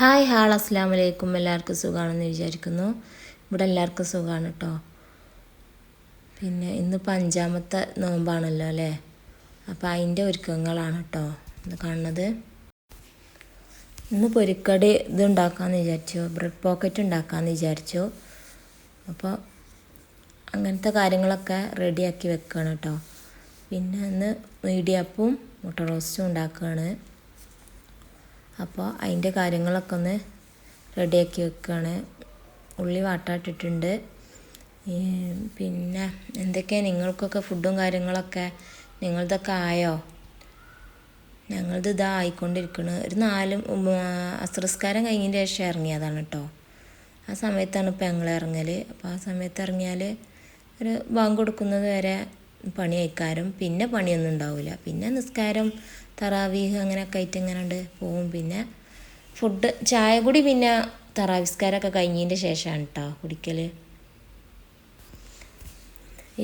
Hi hall അസ്സാം വലൈക്കും എല്ലാവർക്കും സുഖമാണെന്ന് വിചാരിക്കുന്നു. ഇവിടെ എല്ലാവർക്കും സുഖമാണ് കേട്ടോ പിന്നെ ഇന്നിപ്പോൾ അഞ്ചാമത്തെ നോമ്പാണല്ലോ അല്ലേ? അപ്പോൾ അതിന്റെ ഒരുക്കങ്ങളാണ് കേട്ടോ ഇത് കാണുന്നത്. ഇന്ന് പൊരിക്കടി ഇത് ഉണ്ടാക്കാമെന്ന് വിചാരിച്ചു. ബ്രെഡ് പോക്കറ്റ് ഉണ്ടാക്കാമെന്ന് വിചാരിച്ചു. അപ്പോൾ അങ്ങനത്തെ കാര്യങ്ങളൊക്കെ റെഡിയാക്കി വെക്കുകയാണ് കേട്ടോ പിന്നെ ഇന്ന് മീഡിയപ്പും മുട്ട റോസ്റ്റും ഉണ്ടാക്കുകയാണ് അപ്പോൾ അതിന്റെ കാര്യങ്ങളൊക്കെ ഒന്ന് റെഡിയാക്കി വെക്കുകയാണ് ഉള്ളി വാട്ടാട്ടിട്ടുണ്ട് പിന്നെ എന്തൊക്കെയാണ് നിങ്ങൾക്കൊക്കെ ഫുഡും കാര്യങ്ങളൊക്കെ നിങ്ങളതൊക്കെ ആയോ? ഞങ്ങളത് ഇതാ ആയിക്കൊണ്ടിരിക്കുന്നു ഒരു നാല് അസ്രസ്കാരം കഴിഞ്ഞതിന് ശേഷം ഇറങ്ങിയതാണ് കേട്ടോ ആ സമയത്താണ് ഇപ്പോൾ ഞങ്ങൾ ഇറങ്ങൽ അപ്പോൾ ആ സമയത്ത് ഇറങ്ങിയാൽ ഒരു ബാങ്ക് കൊടുക്കുന്നത് വരെ പണി അയക്കാരും പിന്നെ പണിയൊന്നും ഉണ്ടാവില്ല പിന്നെ നിസ്കാരം തറാവീഹ് അങ്ങനെയൊക്കെ ആയിട്ട് ഇങ്ങനെ പോവും. പിന്നെ ഫുഡ് ചായ കൂടി പിന്നെ തറാവിസ്കാരമൊക്കെ കഴിഞ്ഞതിന്റെ ശേഷമാണ് കേട്ടോ കുടിക്കൽ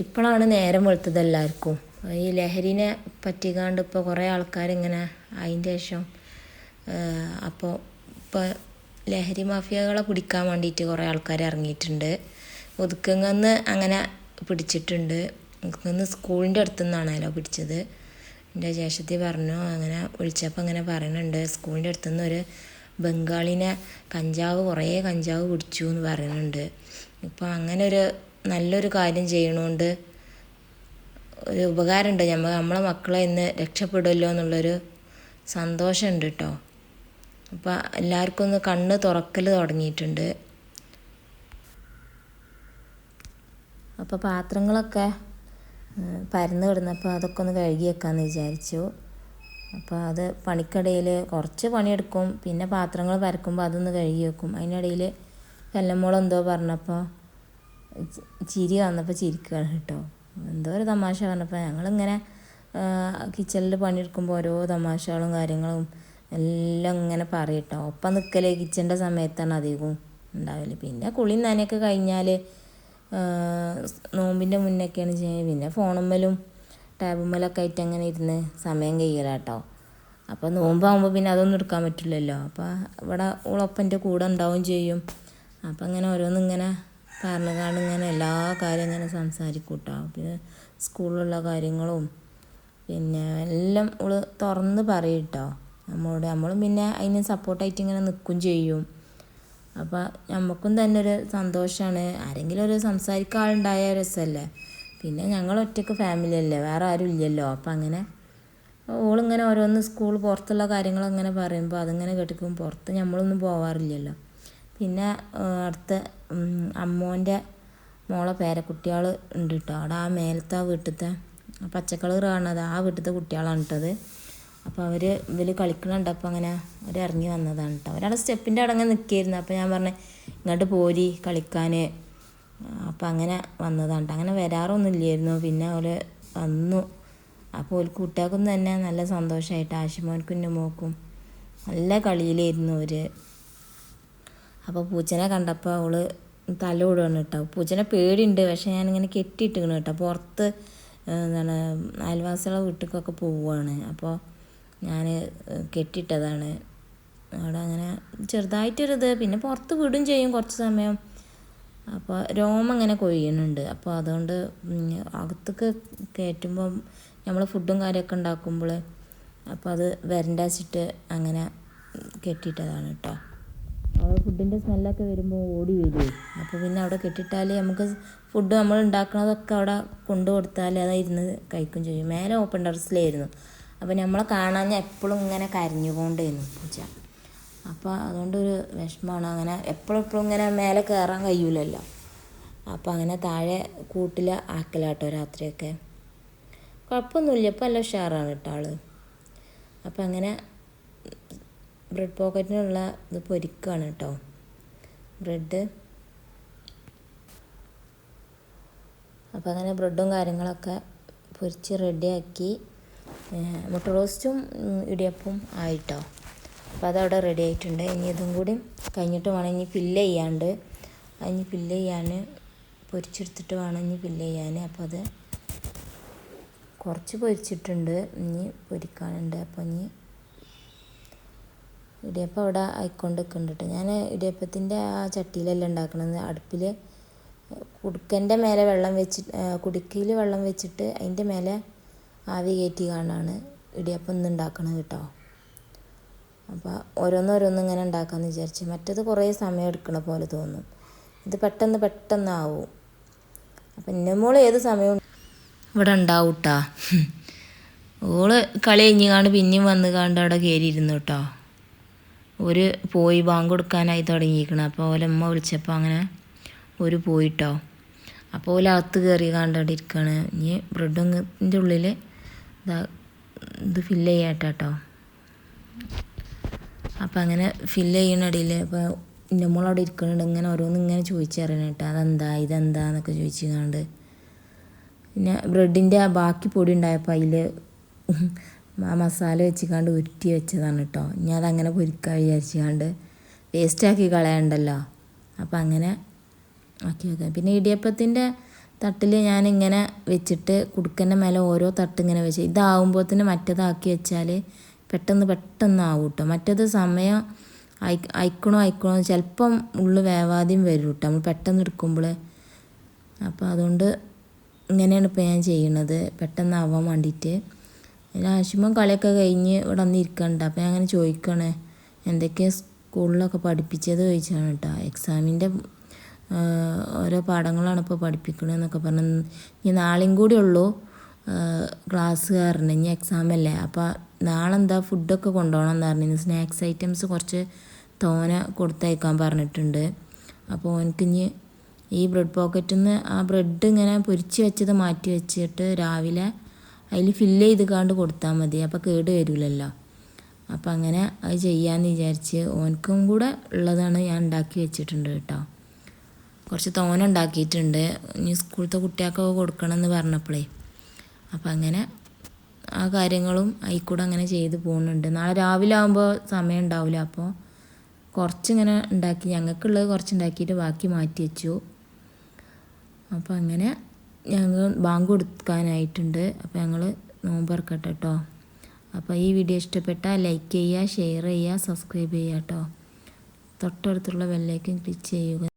ഇപ്പോഴാണ് നേരം വെളുത്തത് എല്ലാവർക്കും ഈ ലഹരിനെ പറ്റിക്കാണ്ട് ഇപ്പോൾ കുറേ ആൾക്കാരിങ്ങനെ അതിന്റെ ശേഷം അപ്പോൾ ഇപ്പോൾ ലഹരി മാഫിയകളെ പിടിക്കാൻ വേണ്ടിയിട്ട് കുറേ ആൾക്കാർ ഇറങ്ങിയിട്ടുണ്ട് ഒതുക്കങ്ങന്ന് അങ്ങനെ പിടിച്ചിട്ടുണ്ട്. ഒതുക്കങ്ങന്ന് സ്കൂളിന്റെ അടുത്തു നിന്നാണല്ലോ പിടിച്ചത്. എന്റെ ജേഷത്തി പറഞ്ഞു അങ്ങനെ വിളിച്ചപ്പോൾ അങ്ങനെ പറയുന്നുണ്ട് സ്കൂളിന്റെ അടുത്തുനിന്ന് ഒരു ബംഗാളിനെ കഞ്ചാവ് കുറേ കഞ്ചാവ് പിടിച്ചു എന്ന് പറയുന്നുണ്ട് ഇപ്പോൾ അങ്ങനെ ഒരു നല്ലൊരു കാര്യം ചെയ്യണോണ്ട് ഒരു ഉപകാരമുണ്ട് നമ്മൾ നമ്മളെ മക്കളെ ഇന്ന് രക്ഷപ്പെടുമല്ലോ എന്നുള്ളൊരു സന്തോഷമുണ്ട് കേട്ടോ അപ്പോൾ എല്ലാവർക്കും ഒന്ന് കണ്ണ് തുറക്കൽ തുടങ്ങിയിട്ടുണ്ട്. അപ്പോൾ പാത്രങ്ങളൊക്കെ പരന്ന് കിടന്നപ്പോൾ അതൊക്കെ ഒന്ന് കഴുകി വെക്കാമെന്ന് വിചാരിച്ചു. അപ്പോൾ അത് പണിക്കിടയിൽ കുറച്ച് പണിയെടുക്കും. പിന്നെ പാത്രങ്ങൾ പരക്കുമ്പോൾ അതൊന്ന് കഴുകി വെക്കും. അതിനിടയിൽ എന്തോ പറഞ്ഞപ്പോൾ ചിരി വന്നപ്പോൾ ചിരിക്കുകയാണ് കേട്ടോ. എന്തോ ഒരു തമാശ പറഞ്ഞപ്പോൾ ഞങ്ങളിങ്ങനെ കിച്ചണിൽ പണിയെടുക്കുമ്പോൾ ഓരോ തമാശകളും കാര്യങ്ങളും എല്ലാം ഇങ്ങനെ പറയട്ടോ ഒപ്പം നിൽക്കലേ കിച്ചന്റെ സമയത്താണ് അധികവും ഉണ്ടാവില്ല പിന്നെ കുളി നനയൊക്കെ കഴിഞ്ഞാൽ നോമ്പിന്റെ മുന്നൊക്കെയാണ് ചെയ്യുന്നത്. പിന്നെ ഫോണുമ്മലും ടാബുമ്മലൊക്കെ ആയിട്ട് അങ്ങനെ ഇരുന്ന് സമയം കഴിയലാട്ടോ. അപ്പോൾ നോമ്പാകുമ്പോൾ പിന്നെ അതൊന്നും എടുക്കാൻ പറ്റില്ലല്ലോ. അപ്പോൾ ഇവിടെ ഉളപ്പന്റെ കൂടെ ഉണ്ടാവും ചെയ്യും. അപ്പോൾ അങ്ങനെ ഓരോന്നും ഇങ്ങനെ പറഞ്ഞു കാണും ഇങ്ങനെ എല്ലാ കാര്യം ഇങ്ങനെ സംസാരിക്കൂട്ടോ. കേട്ടോ പിന്നെ സ്കൂളിലുള്ള കാര്യങ്ങളും പിന്നെ എല്ലാം ഉൾ തുറന്ന് പറയും കേട്ടോ നമ്മളോട് നമ്മളും പിന്നെ അതിന് സപ്പോർട്ടായിട്ട് ഇങ്ങനെ നിൽക്കും ചെയ്യും. അപ്പോൾ നമുക്കും തന്നെ ഒരു സന്തോഷമാണ് ആരെങ്കിലും ഒരു സംസാരിക്കാൻ ആളുണ്ടായ രസമല്ലേ പിന്നെ ഞങ്ങൾ ഒറ്റയ്ക്ക് ഫാമിലി അല്ലേ? വേറെ ആരും ഇല്ലല്ലോ? അപ്പം അങ്ങനെ ഓളിങ്ങനെ ഓരോന്ന് സ്കൂൾ പുറത്തുള്ള കാര്യങ്ങളങ്ങനെ പറയുമ്പോൾ അതിങ്ങനെ കേട്ടിക്കും. പുറത്ത് നമ്മളൊന്നും പോവാറില്ലല്ലോ. പിന്നെ അടുത്ത അമ്മോന്റെ മോളെ പേരക്കുട്ടികൾ ഉണ്ട് കേട്ടോ അവിടെ ആ മേലത്തെ ആ വീട്ടിലത്തെ പച്ചക്കളർ കാണുന്നത് ആ വീട്ടിലത്തെ കുട്ടികളാണ് കേട്ടത് അപ്പോൾ അവർ ഇവർ കളിക്കണുണ്ടപ്പോൾ അങ്ങനെ അവർ ഇറങ്ങി വന്നതാണ് കേട്ടോ അവരവിടെ സ്റ്റെപ്പിന്റെ അവിടെ അങ്ങനെ നിൽക്കുകയായിരുന്നു അപ്പോൾ ഞാൻ പറഞ്ഞു ഇങ്ങോട്ട് പോരി കളിക്കാൻ അപ്പോൾ അങ്ങനെ വന്നതാണ് കേട്ടോ അങ്ങനെ വരാറൊന്നും ഇല്ലായിരുന്നു. പിന്നെ അവർ വന്നു. അപ്പോൾ ഒരു കുട്ടികൾക്കും തന്നെ നല്ല സന്തോഷമായിട്ട് ആശുമോൻക്കും മോക്കും നല്ല കളിയിലായിരുന്നു അവർ അപ്പോൾ പൂച്ചനെ കണ്ടപ്പോൾ അവൾ തല വിടുകയാണ് കേട്ടോ പൂച്ചനെ പേടിയുണ്ട്. പക്ഷേ ഞാനിങ്ങനെ കെട്ടിയിട്ടിങ്ങനെ കേട്ടോ പുറത്ത് എന്താണ് അയൽവാസികളെ വീട്ടിലേക്കൊക്കെ പോവുകയാണ് അപ്പോൾ ഞാൻ കെട്ടിട്ടതാണ്. അവിടെ അങ്ങനെ ചെറുതായിട്ടൊരിത് പിന്നെ പുറത്ത് വിടും ചെയ്യും കുറച്ച് സമയം. അപ്പോൾ രോമം ഇങ്ങനെ കൊയ്യുന്നുണ്ട് അപ്പോൾ അതുകൊണ്ട് അകത്തേക്ക് കയറ്റുമ്പം നമ്മൾ ഫുഡും കാര്യമൊക്കെ ഉണ്ടാക്കുമ്പോൾ അപ്പോൾ അത് വരണ്ടാച്ചിട്ട് അങ്ങനെ കെട്ടിയിട്ടതാണ് കേട്ടോ അവിടെ ഫുഡിന്റെ സ്മെല്ലൊക്കെ വരുമ്പോൾ ഓടി വരുമേ അപ്പോൾ പിന്നെ അവിടെ കെട്ടിയിട്ടാൽ നമുക്ക് ഫുഡ് നമ്മൾ ഉണ്ടാക്കുന്നതൊക്കെ അവിടെ കൊണ്ടു കൊടുത്താൽ അതായിരുന്നു കഴിക്കും ചെയ്യും. മേലെ ഓപ്പൺ ടെറസിലായിരുന്നു. അപ്പോൾ നമ്മളെ കാണാൻ എപ്പോഴും ഇങ്ങനെ കരഞ്ഞുകൊണ്ടേന്നു പൂച്ച അപ്പോൾ അതുകൊണ്ടൊരു വിഷമമാണ് അങ്ങനെ എപ്പോഴും എപ്പോഴും ഇങ്ങനെ മേലെ കയറാൻ കഴിയൂലല്ലോ. അപ്പോൾ അങ്ങനെ താഴെ കൂട്ടിൽ ആക്കലാട്ടോ രാത്രിയൊക്കെ. കുഴപ്പമൊന്നുമില്ല ഇപ്പോൾ നല്ല ഉഷാറാണ് കേട്ടോ ആൾ അപ്പം അങ്ങനെ ബ്രെഡ് പോക്കറ്റിനുള്ള ഇത് പൊരിക്കുകയാണ് കേട്ടോ. ബ്രെഡ്. അപ്പം അങ്ങനെ ബ്രെഡും കാര്യങ്ങളൊക്കെ പൊരിച്ച് റെഡിയാക്കി മുട്ട റോസ്റ്റും ഇടിയപ്പവും ആയിട്ടോ. അപ്പോൾ അതവിടെ റെഡി ആയിട്ടുണ്ട്. ഇനി ഇതും കൂടി കഴിഞ്ഞിട്ട് വേണം ഇനി ഫില്ല് ചെയ്യാണ്ട്. ഇനി ഫില്ല് ചെയ്യാൻ പൊരിച്ചെടുത്തിട്ട് വേണം ഇനി ഫില്ല് ചെയ്യാൻ അപ്പോൾ അത് കുറച്ച് പൊരിച്ചിട്ടുണ്ട്. ഇനി പൊരിക്കാനുണ്ട്. അപ്പോൾ ഇനി ഇടിയപ്പം അവിടെ ആയിക്കൊണ്ട് നിൽക്കുന്നുണ്ട് ഞാൻ ഇടിയപ്പത്തിന്റെ ആ ചട്ടിയിലല്ല ഉണ്ടാക്കണത്. അടുപ്പിൽ കുടുക്കന്റെ മേലെ വെള്ളം വെച്ച് കുടുക്കയിൽ വെള്ളം വെച്ചിട്ട് അതിന്റെ മേലെ ആവി കയറ്റി കാണാണ് ഇടിയപ്പം ഇന്ന് ഉണ്ടാക്കണത് കേട്ടോ അപ്പോൾ ഓരോന്നോരോന്ന് ഇങ്ങനെ ഉണ്ടാക്കാമെന്ന് വിചാരിച്ച് മറ്റത് കുറേ സമയം എടുക്കണ പോലെ തോന്നും. ഇത് പെട്ടെന്ന് പെട്ടെന്നാവും. അപ്പം എന്റെ മോൾ ഏത് സമയവും ഇവിടെ ഉണ്ടാവും കേട്ടോ ഓൾ കളി കഴിഞ്ഞ് കാണ്ട് പിന്നെയും വന്ന് കാണ്ട് അവിടെ കയറിയിരുന്നു കേട്ടോ ഒരു പോയി ബാങ്ക് കൊടുക്കാനായി തുടങ്ങിയിരിക്കണം അപ്പോൾ ഓലമ്മ വിളിച്ചപ്പോൾ അങ്ങനെ ഒരു പോയിട്ടോ അപ്പോൾ ഓലകത്ത് കയറി കാണ്ട് ഇരിക്കുകയാണ് ഇനി ബ്രെഡിന്റെ ഉള്ളിൽ ഇതാ ഫില്ല് ചെയ്യാട്ടോ കേട്ടോ അപ്പം അങ്ങനെ ഫില്ല് ചെയ്യണടിയിൽ അപ്പോൾ എന്റെ മോൾ അവിടെ ഇരിക്കുന്നുണ്ട് ഇങ്ങനെ ഓരോന്ന് ഇങ്ങനെ ചോദിച്ചറിയണം കേട്ടോ അതെന്താ? ഇതെന്താ എന്നൊക്കെ ചോദിച്ചു കാണ്ട് പിന്നെ ബ്രെഡിന്റെ ബാക്കി പൊടി ഉണ്ടായപ്പോൾ അതിൽ ആ മസാല വെച്ചിക്കാണ്ട് ഉരുട്ടി വെച്ചതാണ് കേട്ടോ ഇനി അതങ്ങനെ പൊരിക്കാൻ വിചാരിച്ചുകൊണ്ട് വേസ്റ്റാക്കി കളയണ്ടല്ലോ. അപ്പം അങ്ങനെ ആക്കി വെക്കാം. പിന്നെ ഇടിയപ്പത്തിന്റെ തട്ടിൽ ഞാനിങ്ങനെ വെച്ചിട്ട് കുടുക്കന്റെ മേലെ ഓരോ തട്ട് ഇങ്ങനെ വെച്ച് തന്നെ മറ്റേതാക്കി വെച്ചാൽ പെട്ടെന്ന് പെട്ടെന്ന് ആവും കേട്ടോ മറ്റേത് സമയം ഐ അയക്കണോ അയക്കണോ ചിലപ്പം ഉള്ളു വേവാദ്യം വരും കേട്ടോ നമ്മൾ പെട്ടെന്ന് എടുക്കുമ്പോൾ അപ്പോൾ അതുകൊണ്ട് ഇങ്ങനെയാണ് ഇപ്പോൾ ഞാൻ ചെയ്യണത്. പെട്ടെന്ന് ആവാൻ വേണ്ടിയിട്ട് ആശുമ്പം കളിയൊക്കെ കഴിഞ്ഞ് ഇവിടെ വന്ന് ഇരിക്കണ്ട അപ്പോൾ ഞാൻ അങ്ങനെ ചോദിക്കണേ എന്തൊക്കെയാണ് സ്കൂളിലൊക്കെ പഠിപ്പിച്ചത് ചോദിച്ചാണ് കേട്ടോ എക്സാമിന്റെ ഓരോ പാഠങ്ങളാണ് ഇപ്പോൾ പഠിപ്പിക്കണതെന്നൊക്കെ പറഞ്ഞു ഇനി നാളെയും കൂടി ഉള്ളൂ ക്ലാസ് കാരണം ഇനി എക്സാം അല്ലേ? അപ്പോൾ നാളെ എന്താ ഫുഡൊക്കെ കൊണ്ടുപോകണം എന്ന് പറഞ്ഞു സ്നാക്സ് ഐറ്റംസ് കുറച്ച് തോന കൊടുത്തയക്കാൻ പറഞ്ഞിട്ടുണ്ട്. അപ്പോൾ എനിക്ക് ഇനി ഈ ബ്രെഡ് പോക്കറ്റിൽ നിന്ന് ആ ബ്രെഡ് ഇങ്ങനെ പൊരിച്ച് വെച്ചത് മാറ്റി വെച്ചിട്ട് രാവിലെ അതിൽ ഫില്ല് ചെയ്ത് കാണ്ട് കൊടുത്താൽ മതി. അപ്പോൾ കേട് വരില്ലല്ലോ. അപ്പം അങ്ങനെ അത് ചെയ്യാമെന്ന് വിചാരിച്ച് ഓനക്കും കൂടെ ഉള്ളതാണ് ഞാൻ ഉണ്ടാക്കി വെച്ചിട്ടുണ്ട് കേട്ടോ. കുറച്ച് തോന ഉണ്ടാക്കിയിട്ടുണ്ട്. ഇനി സ്കൂളത്തെ കുട്ടികൾക്കൊക്കെ കൊടുക്കണമെന്ന് പറഞ്ഞപ്പോഴേ അപ്പം അങ്ങനെ ആ കാര്യങ്ങളും അതിൽക്കൂടെ അങ്ങനെ ചെയ്ത് പോകുന്നുണ്ട്. നാളെ രാവിലെ ആകുമ്പോൾ സമയം ഉണ്ടാവില്ല അപ്പോൾ കുറച്ചിങ്ങനെ ഉണ്ടാക്കി ഞങ്ങൾക്കുള്ളത് കുറച്ച് ഉണ്ടാക്കിയിട്ട് ബാക്കി മാറ്റി വെച്ചു. അപ്പോൾ അങ്ങനെ ഞങ്ങൾ ബാങ്ക് കൊടുക്കാനായിട്ടുണ്ട്. അപ്പോൾ ഞങ്ങൾ നോമ്പറക്കട്ടെ കേട്ടോ അപ്പോൾ ഈ വീഡിയോ ഇഷ്ടപ്പെട്ടാൽ ലൈക്ക് ചെയ്യുക ഷെയർ ചെയ്യുക സബ്സ്ക്രൈബ് ചെയ്യുക കേട്ടോ തൊട്ടടുത്തുള്ള ബെല്ലേക്കും ക്ലിക്ക് ചെയ്യുക.